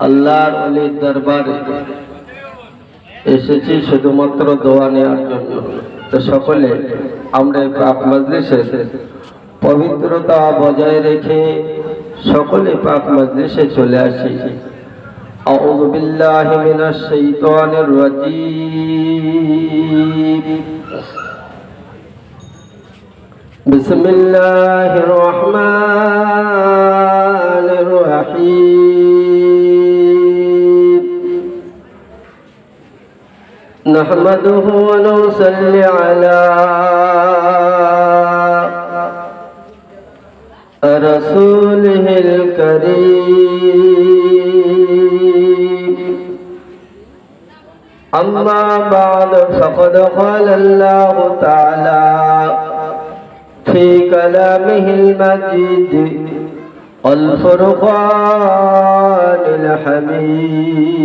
আল্লাহর অলির দরবারে এসেছি শুধুমাত্র দোয়া নেওয়ার জন্য তো সকলে আমরা এই পাক মজলিসের পবিত্রতা বজায় রেখে সকলে পাক মজলিসে চলে আসি أعوذ بالله من الشيطان الرجيم بسم الله الرحمن نحمده ونصلي على رسوله الكريم أما بعد فقد قال الله تعالى في كلامه المجيد الفرقان الحميد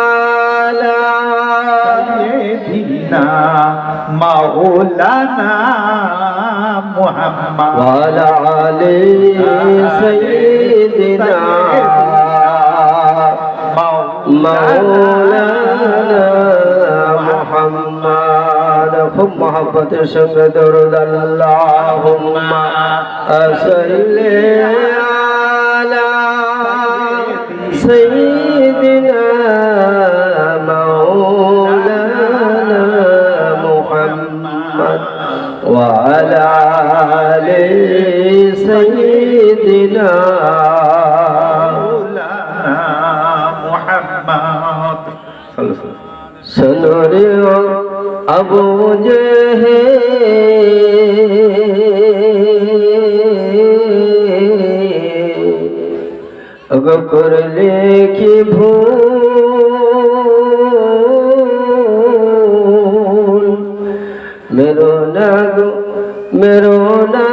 مولانا محمد وعلى آل سيدنا مولانا محمد খুব মহব্বতের সঙ্গে দরুদ আল্লাহুম্মা সাল্লি আলা আবু জহে করলে কি ভুল? মেরো না গো মেরো না।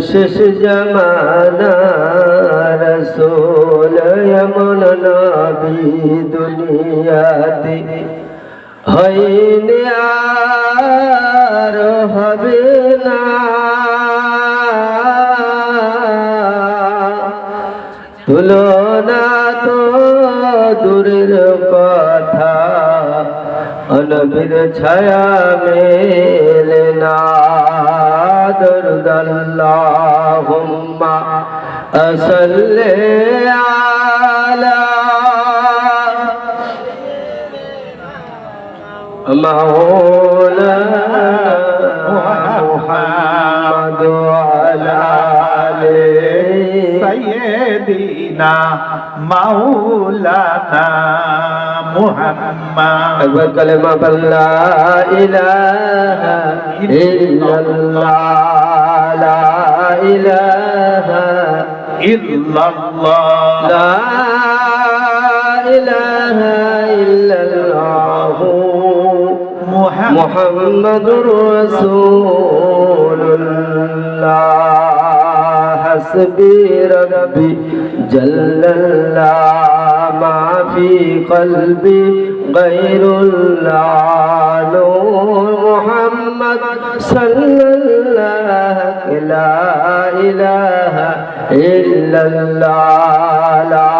শেষ জমানা রসো দুনিয়াতে হয়নি আর হবে না। তুলনা তো দূরের কথা, অনবির ছায়া মেলে না। দরদাল্লাহুম্মা আসল্লি আলা مولانا محمد وعلى سيدنا مولانا محمد. أكبر كلمة لا إله إلا الله. لا إله إلا الله. لا إله মুহাম্মাদুর রাসূলুল্লাহ। হাসবি রাব্বি জাল্লাল্লাহ মা ফি কলবি গায়রুল্লাহ। নূর মুহাম্মদ সাল্লাল্লাহ লা ইলাহা ইল্লাল্লাহ। লা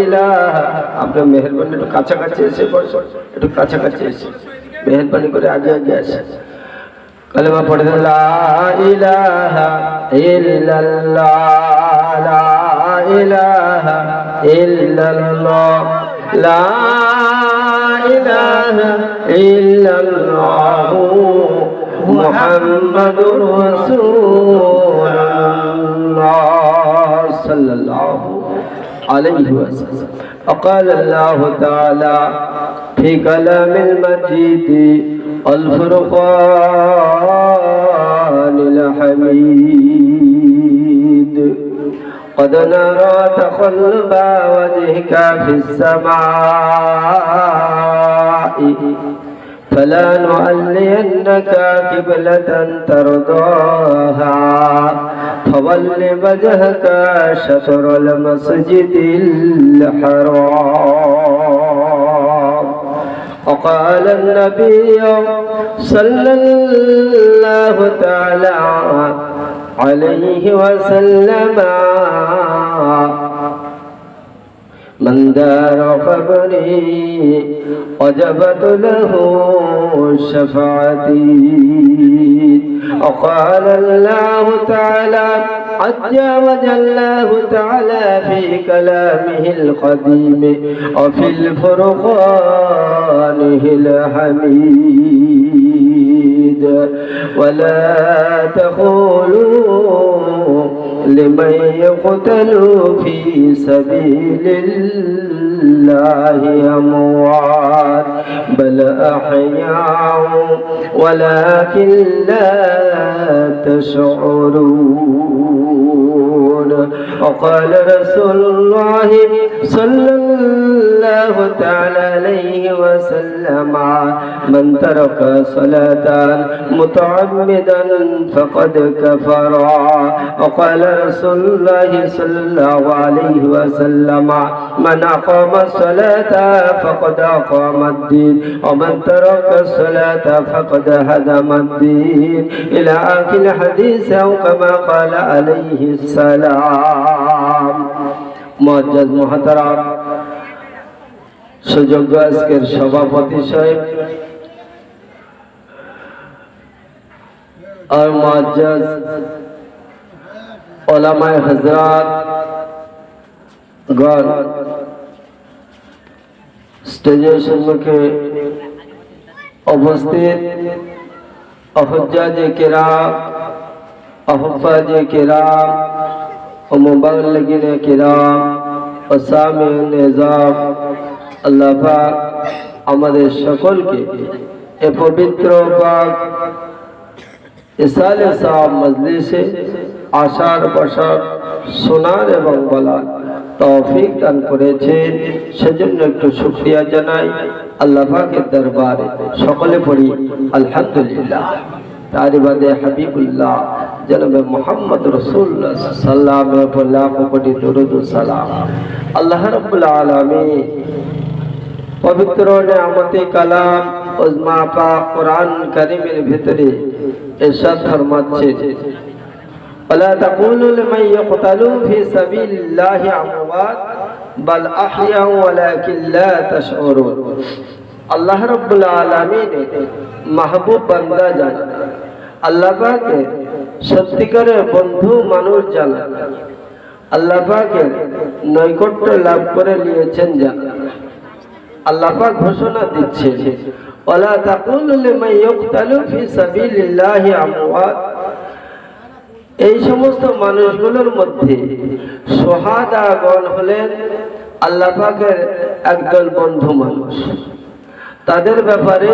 ইলাহা। আপনার মেহেরবানি একটু কাছাকাছি এসে বসো, একটু কাছাকাছি এসে। মেহরবানি করে আগে আগে আসে কালেমা পড়ে দেন লা ইলাহা ইল্লাল্লাহ লা ইলাহা ইল্লাল্লাহ লা ইলাহা ইল্লাল্লাহ মুহাম্মাদুর রাসূলুল্লাহ সাল্লাল্লাহু عليه وسلم وقال الله تعالى في كلام المجيد الفرقان الحميد. قد نرى تقلب وجهك في السماء فلا نولينك قبلة ترضاها. فول وجهك شطر المسجد الحرام. وقال النبي صلى الله تعالى عليه وسلم من دار قبري وجبت له شفاعتي. وقال الله تعالى عز وجل تعالى في كلامه القديم وفي الفرقانه الحميد. ولا تقولوا لمن يقتل في سبيل الله أموات بل أحياء ولكن لا تشعرون. وقال رسول الله صلى الله تعالى عليه وسلم من ترك صلاة متعمدا فقد كفر. وقال رسول الله صلى الله عليه وسلم من أقام الصلاة فقد أقام الدين ومن ترك الصلاة فقد هدم الدين. إلى آخر الحديث أو كما قال عليه السلام. মজ্জাজ মহাতারাম সুযোগ্য আজকের সভাপতি সাহেব আর মজ্জাজ ওলামায় হজরত গণ স্টেজের সম্মুখে অবস্থিত অহজ্জাজে কেরাম অহফাজে কেরাম ও মোবাইল লাগিনে কেরাম ও সামিউন নিজাম। আল্লাহ আমাদের সকলকে এ পবিত্র পাক ইসালে সাহ মজলিসে আশার বসার শোনার এবং বলার তৌফিক দান করেছেন। সেজন্য একটু শুকরিয়া জানাই আল্লাহ পাকের দরবারে। সকলে পড়ি, আলহামদুলিল্লাহ। তার বাদে হাবিবুল্লাহ জনাবে মোহাম্মদ রসুল্লাহ সাল্লামের উপর লাখ কোটি দরুদ ও সালাম আল্লাহ রাব্বুল আলামিন পবিত্র নেয়ামতে কালাম উজমা পাক কোরআন কারীমের ভিতরে ইরশাদ ফরমাচ্ছে ولا تقولوا لمن يقتل في سبيل الله اموات بل احياء ولكن لا تشعرون আল্লাহ রাব্বুল আলামিন মাহবুব বান্দা জানেন আল্লাহ পাকে সত্যিকারের বন্ধু মানুষ জানেন আল্লাহ পাকে নৈকট্য লাভ করে নিয়েছেন জানেন আল্লাহ ঘোষণা দিচ্ছে এই সমস্ত মানুষগুলোর মধ্যে সোহাদাগণ হলেন আল্লাহ পাকের একদল বন্ধু মানুষ। তাদের ব্যাপারে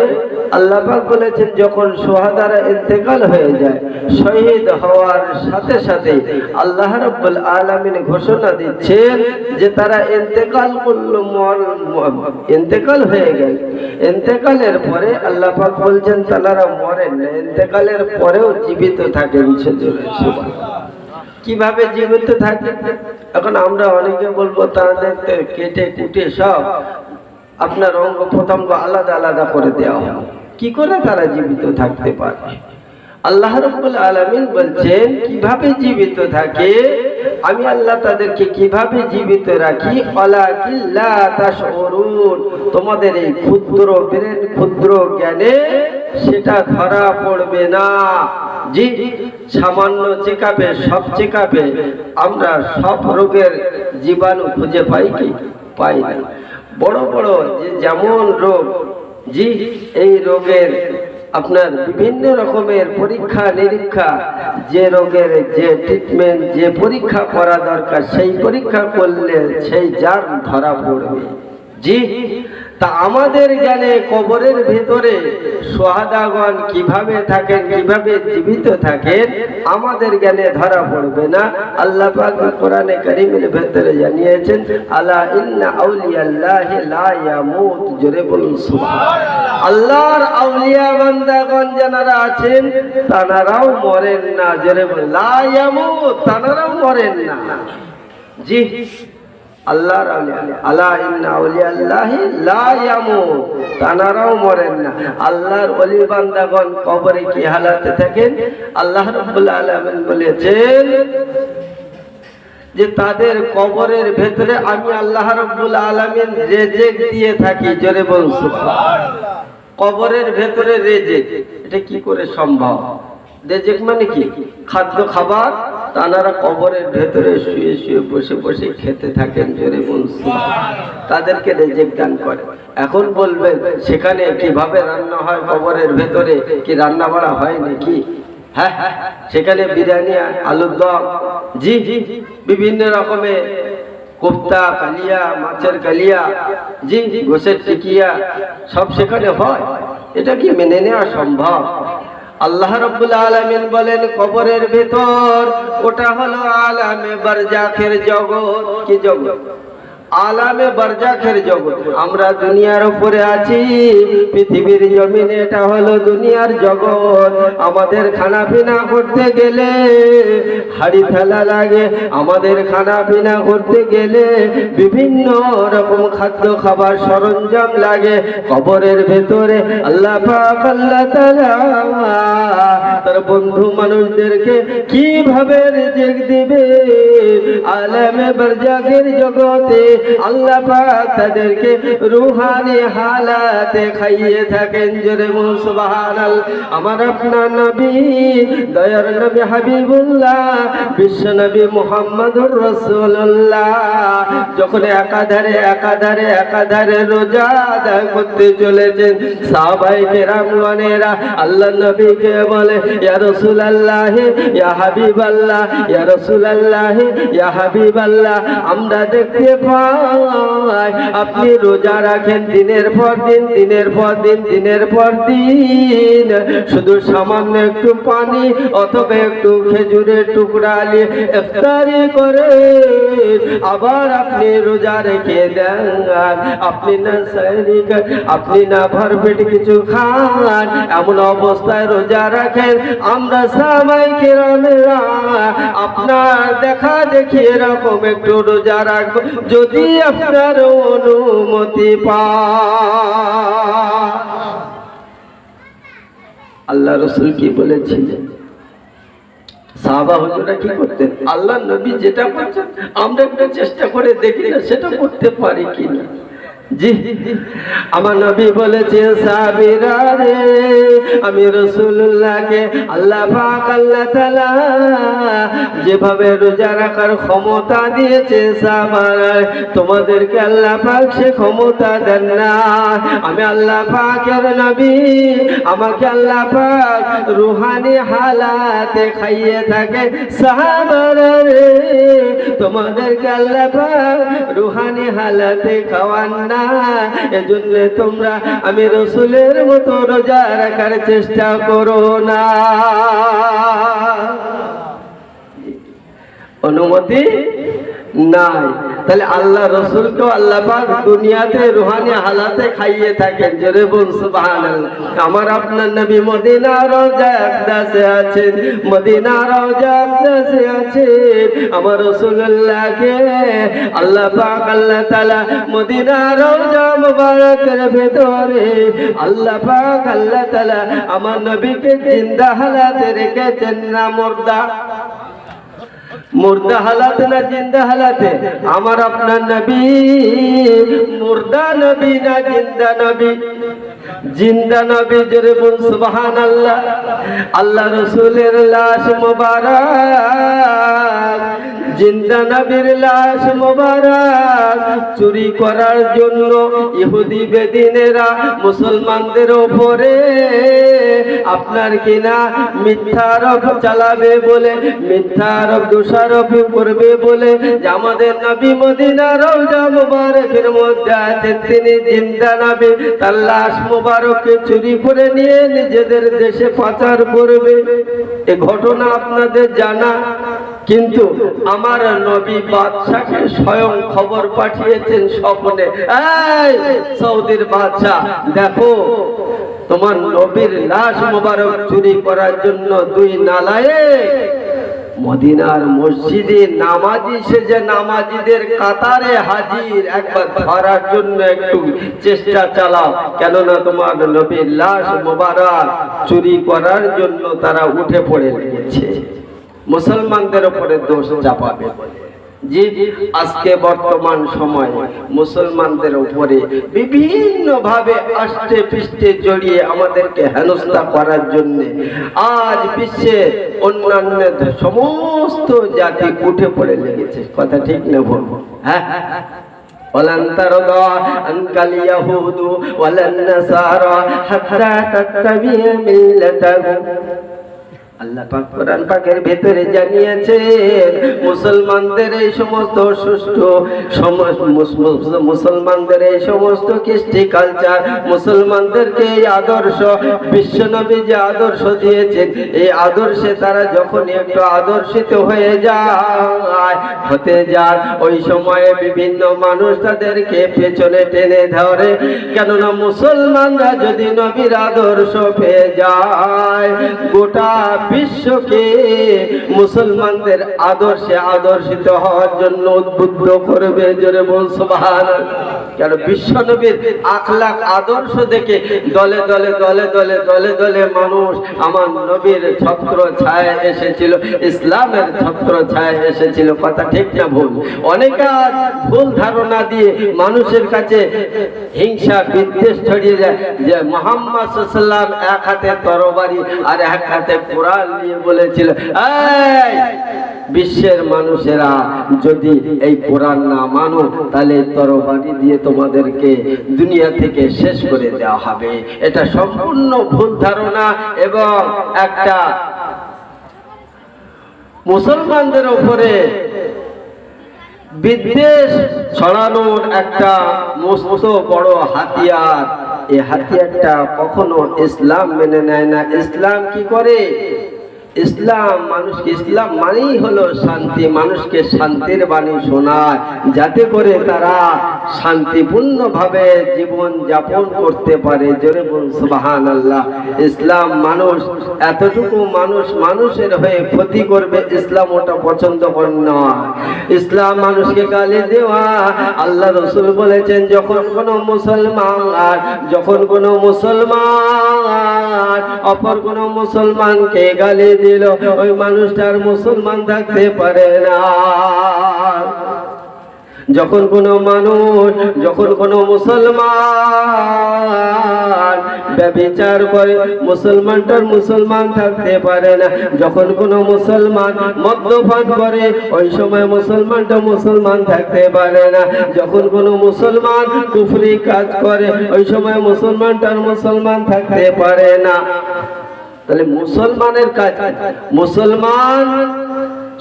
আল্লাহ পাক বলেছেন, যখন সোহাদারা ইন্তেকাল হয়ে যায়, শহীদ হওয়ার সাথে সাথে আল্লাহ রাব্বুল আলামিন ঘোষণা দিচ্ছেন যে তারা ইন্তেকাল করল ইন্তেকাল হয়ে গেল। ইন্তেকালের পরে আল্লাহ পাক বলছেন, তারা মরেন না। ইন্তেকালের পরেও জীবিত থাকেন কীভাবে জীবিত থাকে এখন আমরা অনেকে বলব, তাদের কেটে কুটে সব আপনার অঙ্গ প্রত্যঙ্গ আলাদা আলাদা করে দেওয়া হয় কি করে তারা জীবিত থাকতে পারে? আল্লাহ রব্বুল আলামিন বলছেন, কীভাবে জীবিত থাকে? আমি আল্লাহ তাদেরকে কীভাবে জীবিত রাখি? তোমাদের এই ক্ষুদ্র ক্ষুদ্র জ্ঞানে সেটা ধরা পড়বে না। জি, সামান্য চেকাপে, সব চেকাপে আমরা সব রোগের জীবাণু খুঁজে পাই কি? পাই না। বড় বড় যে যেমন রোগ, জি, এই রোগের আপনার বিভিন্ন রকমের পরীক্ষা, নিরীক্ষা, যে রোগের যে ট্রিটমেন্ট যে পরীক্ষা করা দরকার, সেই পরীক্ষা করলে সেই যার ধরা পড়বে। জি তা আমাদের জ্ঞানে কবরের ভিতরে সোহাদাগণ কীভাবে থাকেন, কীভাবে জীবিত থাকেন, আমাদের জ্ঞানে ধরা পড়বে না। আল্লাহ পাক কোরআনে কারিমের ভেতরে জানিয়েছেন, আলা ইন্না আউলিয়াল্লাহি লা ইয়ামুত জোরে বলুন আল্লাহর আউলিয়া বান্দাগণ যারা আছেন তারাও মরেন না, জোরে বলুন। লা ইয়ামুত তারাও মরেন না। জি। আল্লাহর আউলিয়া। আলা ইন্না আউলিয়াল্লাহি লা ইয়ামুত। তানারাও মরেন না। আল্লাহর কবরে কি হালাতে আল্লাহ যে তাদের কবরের ভেতরে আমি আল্লাহ রাব্বুল আলামিন রেজেক দিয়ে থাকি। জোরে বলুন কবরের ভেতরে রেজেক। এটা কি করে সম্ভব? রেজেক মানে কি? খাদ্য খাবার তারা কবরের ভেতরে শুয়ে শুয়ে বসে বসে খেতে থাকেন জোরে সুবহানাল্লাহ। তাদেরকে রেজেক দান করে এখন বলবেন সেখানে কীভাবে রান্না হয় কবরের ভেতরে? কি রান্না বাড়া হয় নাকি? হ্যাঁ হ্যাঁ, সেখানে বিরিয়ানি আলুর দম। জি জি বিভিন্ন রকমের কোপ্তা কালিয়া মাছের কালিয়া। জি জি গোসের টিকিয়া। সব সেখানে হয়। এটা কি মেনে নেওয়া সম্ভব? আল্লাহ রব্বুল আলমিন বলেন কবরের ভেতর ওটা হলো আলামে বারজাখের জগৎ। কি জগৎ? আলামে বারজাখের জগৎ। আমরা দুনিয়ার উপরে আছি, পৃথিবীর জমিনে এটা হলো দুনিয়ার জগৎ। আমাদের খানা পিনা করতে গেলে হাড়ি থালা লাগে। আমাদের খানা পিনা করতে গেলে বিভিন্ন রকম খাদ্য খাবার সরঞ্জাম লাগে। কবরের ভেতরে আল্লাহ পাক, আল্লাহ তাআলা তার বন্ধু মানুষদেরকে কীভাবে রিজিক দিবে? আলামে বারজাখের জগতে আল্লাহ তাদেরকে রুহানি হালাতে খাইয়ে থাকেন জোরে সুবহানাল্লাহ আমার আপনার নবী, দয়ার নবী হাবিবুল্লাহ, বিশ্ব নবী মুহাম্মদুর রাসূলুল্লাহ, যখন একাধারে একাধারে একাধারে রোজা আদায় করতে চলেছেন সাহাবাই কেরামগণেরা আল্লাহ নবীকে বলে, ইয়া রাসূলুল্লাহ, ইয়া হাবিবাল্লাহ, ইয়া রাসূলুল্লাহ, ইয়া হাবিবাল্লাহ, আমরা দেখতে পাই আপনি রোজা রাখেন দিনের পর দিন দিনের পর দিন দিনের পর দিন। শুধু সামান্য একটু পানি অথবা একটু খেজুরের টুকরা নিয়ে ইফতারি করে। আবার আপনি রোজা রেখে দেন। আপনি না খান, আপনি না ভরপেট কিছু খান। এমন অবস্থায় রোজা রাখেন। আমরা সবাই কেরামেরা আপনার দেখা দেখি এরকম একটু রোজা রাখব। যদি আপনার অনুমতি পা। আল্লাহ রসুল কি বলেছিলেন? সাহাবা কি করতেন? আল্লাহ নবী যেটা করছেন আমরা একটা চেষ্টা করে দেখি না সেটা করতে পারি কিনা। আমার নবী বলেছে, সাবিরা রে, আমি রসুল্লাহকে আল্লাহ পাক, আল্লাহ তাআলা যেভাবে রোজা রাখার ক্ষমতা দিয়েছে সাহাবারা তোমাদেরকে আল্লাহ পাক সে ক্ষমতা দেন না। আমি আল্লাহ পাকের নবী, আমাকে আল্লাহ পাক রুহানি হালাতে খাইয়ে থাকে, সাহাবারা রে। তোমাদেরকে আল্লাহ পাক রুহানি হালাতে খাওয়ান না। এজন্য তোমরা আমি রসুলের মতো রোজা রাখার চেষ্টা করো না। অনুমতি? নাই। তাহলে আল্লাহ রসুলকেও আল্লাহ পাক দুনিয়াতে, রুহানি হালাতে খাইয়ে থাকেন। জোরে বল আমার আপনার নবী মদিনা আকদাসে আছেন, মদিনা আকদাসে আছেন। আমার রসুল্লাহকে আল্লাহ আল্লাহ তাআলা মদিনা মুবারকের ভেতরে আল্লাহ আল্লাহ তাআলা আমার নবীকে জিন্দা হালাতে রেখেছেন না মুর্দা? মুর্দা হালাত না জিন্দা হালাতে? আমার আপনার নবী, মুর্দা নবী না জিন্দা নবী? জিন্দা নবী জোরে বল সুবহান আল্লাহ আল্লাহ রসুলের লাশ মুবারক জিন্দা নবীর লাশ মোবারক চুরি করার জন্য ইহুদি বেদিনেরা মুসলমানদের ওপরে আপনার কিনা মিথ্যা আরোপ চালাবে বলে, মিথ্যা আরোপ, দোষারোপ করবে বলে আমাদের নবী মদিনা রওজা মুবারকের মধ্যে আছেন। তিনি জিন্দা নবী, তার লাশ মুবারককে চুরি করে নিয়ে নিজেদের দেশে পাচার করবে। এ ঘটনা আপনাদের জানা। কিন্তু আমার নবী বাদশাকে স্বয়ং খবর পাঠিয়েছেন স্বপ্নে। এই সৌদির বাদশাহ, দেখো, তোমার নবীর লাশ মোবারক চুরি করার জন্য দুই নালায়ে মদিনার মসজিদে নামাজি সেজে নামাজিদের কাতারে হাজির। একবার ধরার জন্য একটু চেষ্টা চালাও। কেননা তোমার নবীর লাশ মোবারক চুরি করার জন্য তারা উঠে পড়ে লেগেছে। মুসলমানদের উপরে দোষ চাপাবে জি আজকে বর্তমান সময় মুসলমানদের উপরে বিভিন্ন ভাবে আষ্টে পৃষ্ঠে জড়িয়ে আমাদেরকে হেনস্থা করার জন্য আজ বিশ্বের অন্যান্য সমস্ত জাতি উঠে পড়ে লেগেছে কথা ঠিক না বল হ্যাঁ ولن ترضى عنك اليهود ولا النصارى حتى تتبع ملتهم আল্লাহ পাক ভেতরে জানিয়েছেন, মুসলমানদের এই সমস্ত সুষ্ঠু মুসলমানদের এই সমস্ত কৃষ্টি কালচার মুসলমানদেরকে এই আদর্শ বিশ্বনবী যে আদর্শ দিয়েছেন, এই আদর্শে তারা যখন একটু আদর্শিত হয়ে যায়, হতে যান। ওই সময়ে বিভিন্ন মানুষ তাদেরকে পেছনে টেনে ধরে। কেননা মুসলমানরা যদি নবীর আদর্শ পেয়ে যায়, গোটা বিশ্বকে মুসলমানদের আদর্শে আদর্শিত হওয়ার জন্য উদ্বুদ্ধ করবে জোরে বল, সুবহানাল্লাহ। কেন বিশ্ব নবীর আখলাক আদর্শ দেখে দলে দলে দলে দলে দলে দলে মানুষ আমার নবীর ছত্র ছায় এসেছিল, ইসলামের ছত্র ছায় এসেছিল। কথা ঠিক না ভুল? অনেক ভুল ধারণা দিয়ে মানুষের কাছে হিংসা, বিদ্বেষ ছড়িয়ে যায় যে মোহাম্মদ এক হাতে তরবারি আর এক হাতে কোরআন নিয়ে বলেছিল, এই বিশ্বের মানুষেরা যদি এই কোরআন না মানো, তাহলে তরবারি দিয়ে তোমাদেরকে দুনিয়া থেকে শেষ করে দেওয়া হবে। এটা সম্পূর্ণ ভুল ধারণা এবং একটা মুসলমানদের উপরে বিদ্বেষ ছড়ানোর একটা মস্ত বড় হাতিয়ার। এই হাতিয়ারটা কখনো ইসলাম মেনে নেয় না। ইসলাম কি করে? ইসলাম মানুষকে, ইসলাম মানেই হলো শান্তি। মানুষকে শান্তির বাণী শোনায়, যাতে করে তারা শান্তিপূর্ণ ভাবে জীবন যাপন করতে পারে। সুবাহান আল্লাহ ইসলাম মানুষ, এতটুকু মানুষ মানুষের হয়ে ক্ষতি করবে, ইসলাম ওটা পছন্দ করে নয় ইসলাম মানুষকে গালি দেওয়া, আল্লাহ রসুল বলেছেন, যখন কোনো মুসলমান, যখন কোনো মুসলমান, অপর কোনো মুসলমানকে গালি দিল, ওই মানুষটার মুসলমান থাকতে পারে না। যখন কোনো মানুষ, যখন কোনো মুসলমান ব্যবিচার করে, মুসলমানটার মুসলমান থাকতে পারে না। যখন কোনো মুসলমান মদ্যপান করে, ওই সময় মুসলমানটা মুসলমান থাকতে পারে না। যখন কোনো মুসলমান কুফরি কাজ করে, ওই সময় মুসলমানটার মুসলমান থাকতে পারে না। তাহলে মুসলমানের কাজ মুসলমান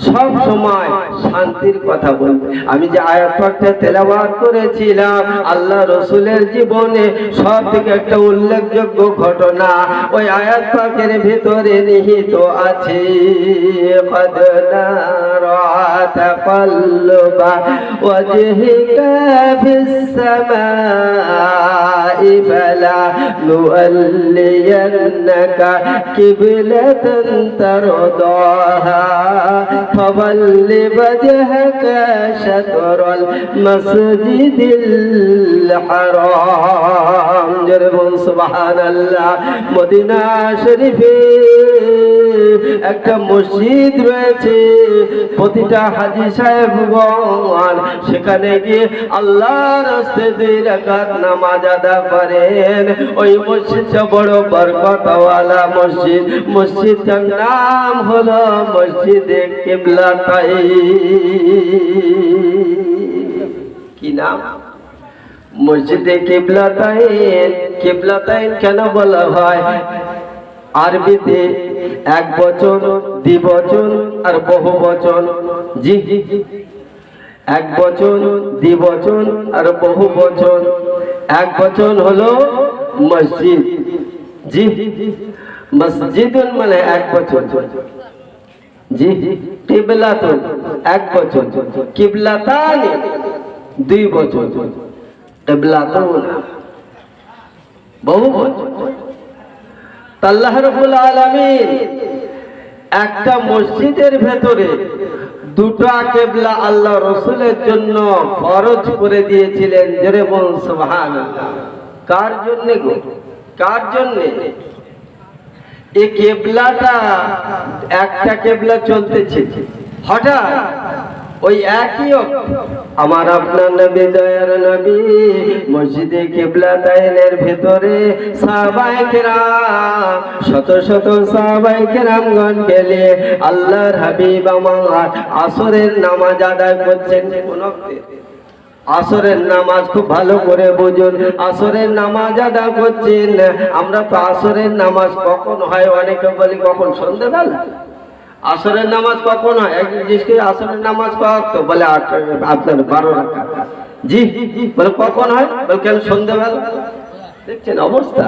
সব সময় শান্তির কথা বলবে। আমি যে আয়াত পাকটা তেলাওয়াত করেছিলাম, আল্লাহ রসুলের জীবনে সব থেকে একটা উল্লেখযোগ্য ঘটনা, ওই আয়াত পাকের ভিতরে নিহিত আছে قد فلا نولينك قبلة ترضاها فول وجهك شطر المسجد الحرام جرب سبحان الله মদিনা শরীফে একটা মসজিদ রয়েছে প্রতিটা হাজি সাহেব গণ সেখানে গিয়ে আল্লাহর রাস্তে দুই রাকাত নামাজ আদা করেন। ওই মসজিদটা বড় বরকতওয়ালা মসজিদ। মসজিদটার নাম হলো মসজিদে কিবলা তাই কি নাম? মসজিদে কেবলাতাইন কেবলাতাইন কেন বলা হয়? আরবিতে এক বচন দ্বিবচন আর বহু বচন। জি। জি এক বচন দ্বিবচন আর বহু বচন। এক বচন হলো মসজিদ। জি। মসজিদ মানে এক বচন জি। কিবলাতুন এক বচন কিবলাতানি দুই বচন কিবলাতুন। বহু বচন আল্লাহ রাব্বুল আলামিন একটা মসজিদের ভেতরে দুটো কেবলা আল্লাহ রসুলের জন্য ফরজ করে দিয়েছিলেন। জোরে বল সোহান কার জন্য গো? কার জন্য? এই কেবলাটা, একটা কেবলা চলতেছে। হঠাৎ ওই একই আমার আপনার নবী, দয়ার নবী, মসজিদে কেবলা তাইনের ভেতরে কেরাম, শত শত সাহাবায়ে কেরামগণ গেলে আল্লাহর হাবিব আমার আসরের নামাজ আদায় করছেন। আসরের নামাজ খুব ভালো করে বুঝুন। আসরের নামাজ আদা করছেন। আমরা তো আসরের নামাজ কখন হয়, অনেকে বলি কখন সন্ধ্যেবেলা? আসরের নামাজ কখন হয়? করি, আসরের নামাজ কখন? বলে আপনার বারো জি বলে কখন হয়? বলে কেন সন্ধ্যেবেলা? দেখছেন অবস্থা?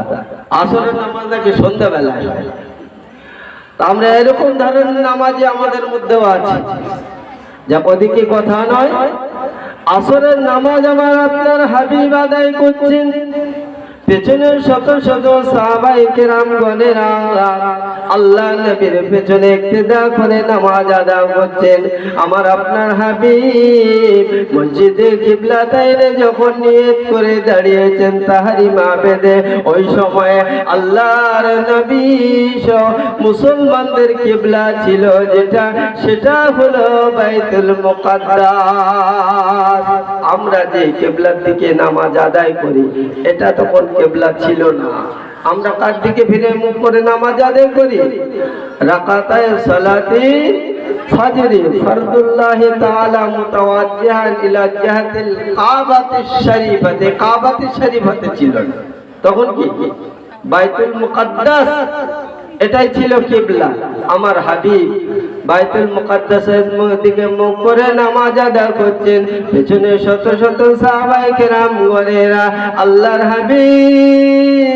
আসরের নামাজ নাকি সন্ধ্যাবেলায় তা আমরা এরকম ধরনের নামাজই আমাদের মধ্যেও আছে। যা ওদিকে কথা নয় আসরের নামাজ আমার আপনার হাবিব আদায় করছেন। পেছনে শত শত সাহাবাই কেরাম গণেরা, আল্লাহ নবীর পেছনে ইক্তেদা করে নামাজ আদা করছেন। আমার আপনার হাবিব মসজিদে কিবলা তাইরে যখন নিয়ত করে দাঁড়িয়েছেন তাহারি মা বেদে ওই সময়ে আল্লাহর নবী মুসলমানদের কিবলা ছিল যেটা, সেটা হলো বাইতুল মুকাদ্দাস। আমরা যে কেবলার দিকে নামাজ আদায় করি, এটা তখন কেবলা ছিল না। আমরা কার দিকে ফিরে মুখ করে নামাজ আদায় করি? রাকাতায় সালাতি ছিল। তখন কি? এটাই ছিল কিবলা। আমার হাবিব বাইতুল মুকাদ্দাসের দিকে মুখ করে নামাজ আদা করছেন। পেছনে শত শত সাহাবাই কেরাম গরেরা আল্লাহর হাবিব।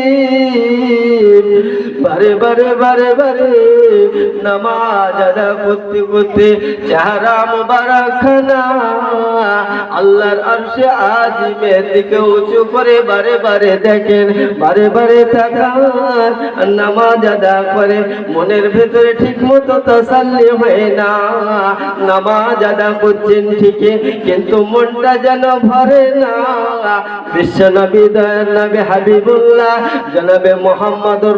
বারে বারে বারে বারে, নামাজ আদা করতে করতে চেহারা মুবারকখানা আল্লাহর আরশে আজিমের দিকে উঁচু করে বারে বারে দেখেন, বারে বারে তাকান, নামাজ আদা করে। মনের ভেতরে ঠিক মতো তসাল্লি হয় না। নামাজ আদা করছেন ঠিকই, কিন্তু মনটা যেন ভরে না। বিশ্ব নবী দয়ার নবী, হাবিবুল্লাহ, জনাবে মোহাম্মদুর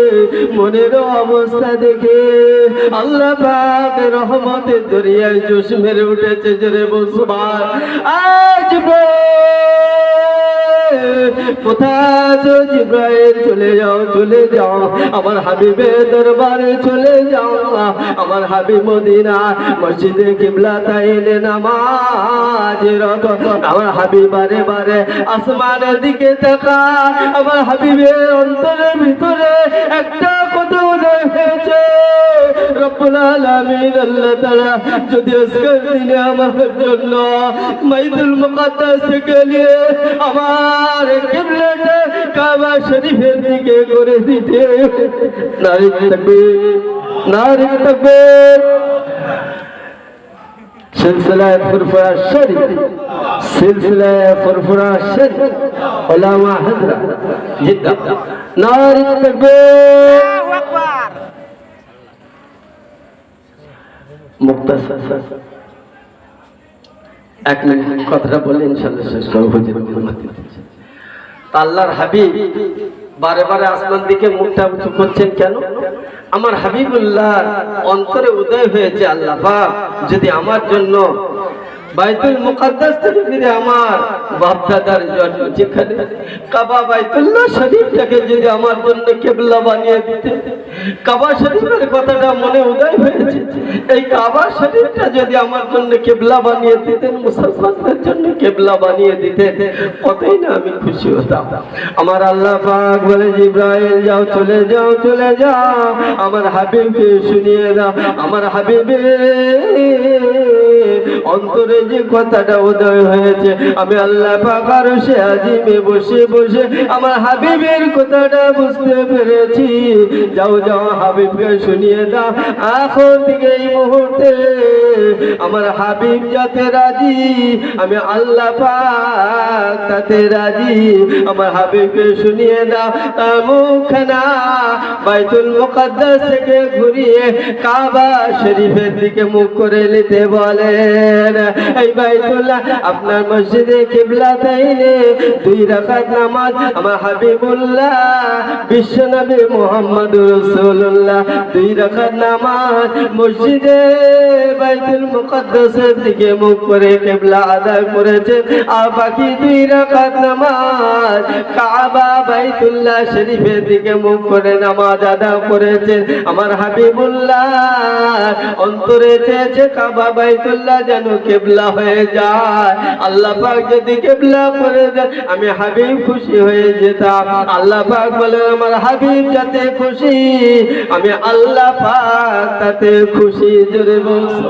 মনের অবস্থা দেখে আল্লাহ পাক রহমতের দরিয়ায় জোশ মেরে উঠেছে জোরে বসবার আজ কোথায় জিব্রাইল? চলে যাও চলে যাও। আমার হাবিবের দরবারে চলে যাও। আমার হাবিব মদিনা মসজিদে কিবলা তাইলে নামাজ রত। আমার হাবিব বারে বারে আসমানের দিকে তাকা আমার হাবিবের অন্তরের ভিতরে একটা উদয় হয়েছে রব্বুল আলামিন আল্লাহ তাআলা যদি আমার জন্য বাইতুল মুকাদ্দাস থেকে আমার কাবা শরীফের দিকে দিতে, নারী তাকবীর নারী তাকবীর সিলসিলা ফুরফুরা শরীফ সিলসিলা ফুরফুরা শরীফ ওলামা হযরত জিদ্দা নারী তাকবীর মুক্তাসর এক মিনিট কথাটা বলে ইনশাল্লাহ শেষ করব হুজুর। আল্লাহর হাবিব বারে বারে আসমান দিকে মুখটা উঁচু করছেন কেন? আমার হাবিবুল্লাহ অন্তরে উদয় হয়েছে আল্লাহ যদি আমার জন্য বাইতুল মুকাদ্দাস থেকে আমার বাপদাদার জন্ম যেখানে, কাবা বাইতুল্লাহ শরীফটাকে যদি আমার জন্য কেবলা বানিয়ে দিতে। কাবা শরীফের কথাটা মনে উদয় হয়েছে। এই কাবা শরীফটা যদি আমার জন্য কেবলা বানিয়ে দিতেন, মুসলমানদের জন্য কেবলা বানিয়ে দিতেন, কতই না আমি খুশি হতাম। আমার আল্লাহ পাক বলে, জিব্রাইল, যাও, চলে যাও চলে যাও। আমার হাবিবকে শুনিয়ে দাও। আমার হাবিবের অন্তরে যে কথাটা উদয় হয়েছে, আমি আল্লাহ পাকার সে আজিমে বসে বসে আমার হাবিবের কথাটা বুঝতে পেরেছি। যাও যাও, হাবিবকে শুনিয়ে দাও। এখন থেকে এই মুহূর্তে আমার হাবিব যাতে রাজি, আমি আল্লাহ পাক তাতে রাজি। আমার হাবিবকে শুনিয়ে দাও। তার মুখখানা বাইতুল মুকাদ্দাস থেকে ঘুরিয়ে কাবা শরীফের দিকে মুখ করে নিতে এই বাইতুল্লাহ আপনার মসজিদে কিবলা তাইলে দুই রাকাত নামাজ আমার হাবিবুল্লাহ বিশ্বনবী মোহাম্মদ রাসূলুল্লাহ। দুই রাকাত নামাজ মসজিদে বাইতুল মুকাদ্দাসের দিকে মুখ করে কিবলা আদায় করেছে। আর বাকি দুই রাকাত নামাজ কাবা বাইতুল্লাহ শরীফের দিকে মুখ করে নামাজ আদায় করেছে। আমার হাবিবুল্লাহ অন্তরে চেয়েছে কাবা বাইতুল্লাহ যেন কেবলা হয়ে যায়। আল্লাহ পাক যদি কেবলা করে দেন, আমি হাবিব খুশি হয়ে যেতাম। আল্লাহ পাক বলেন, আমার হাবিব যাতে খুশি, আমি আল্লাহ পাক তাতে খুশি। জোরে বলছো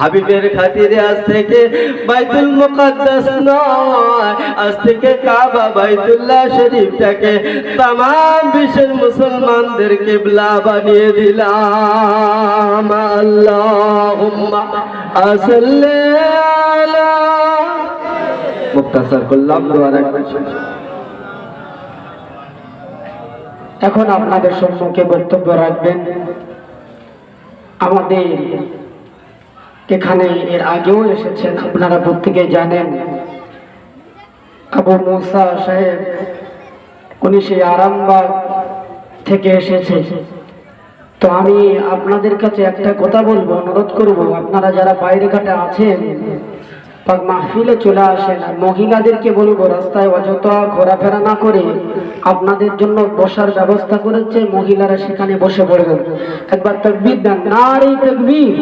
হাবিবের খাতিরে আজ থেকে বাইতুল মুকাদ্দাস নয়। আজ থেকে কাবা বাইতুল্লাহ শরীফটাকে তাম বিশ্বের মুসলমানদের কেবলা বানিয়ে দিলাম। আল্লাহুম্মা আসাল্লি আলা মুক্তাসার করলাম এখন আপনাদের সম্মুখে বক্তব্য রাখবেন। আমাদের এখানে এর আগেও এসেছেন, আপনারা প্রত্যেকে জানেন। আবু মুসা সাহেব, উনি সেই আরামবাগ থেকে এসেছে। তো আমি আপনাদের কাছে একটা কথা বলব, অনুরোধ করব, আপনারা যারা বাইরে ঘাটে আছেন পাক মাহফিলে চলে আসেন, আর মহিলাদেরকে বলব, রাস্তায় অযথা ঘোরাফেরা না করে আপনাদের জন্য বসার ব্যবস্থা করেছে, মহিলারা সেখানে বসে পড়বেন। একবার তকবির দেন, নারী তকবির।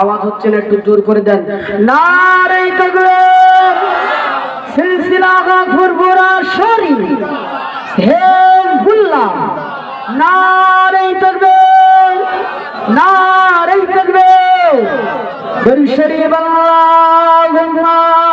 আওয়াজ হচ্ছে না একটু জোর করে দেন। না রে সিলসিলা গাফুর বল শরীফ আল্লাহুম্মা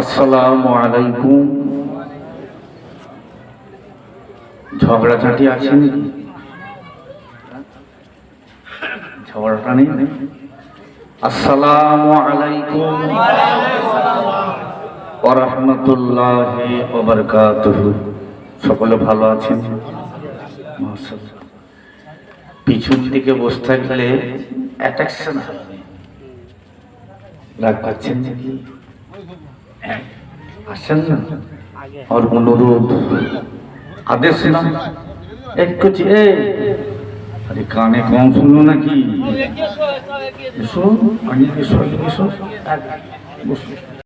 আসসালামু আলাইকুম। ঝগড়াঝাটি আছে নাকি? ঝগড়াটা নেই? আসসালামু আলাইকুম। ওরহমতুল্লাহ ওবরকাতুহু সকলে ভালো আছেন। পিছন দিকে বসে থাকলে অ্যাট্রাকশন হবে রাগ পাচ্ছেন নাকি? আসেন না। আর অনুরোধ, আদেশ এক করছি এ, আরে কানে কম শুনলো নাকি? এসো আগে এসো এসো। বসো।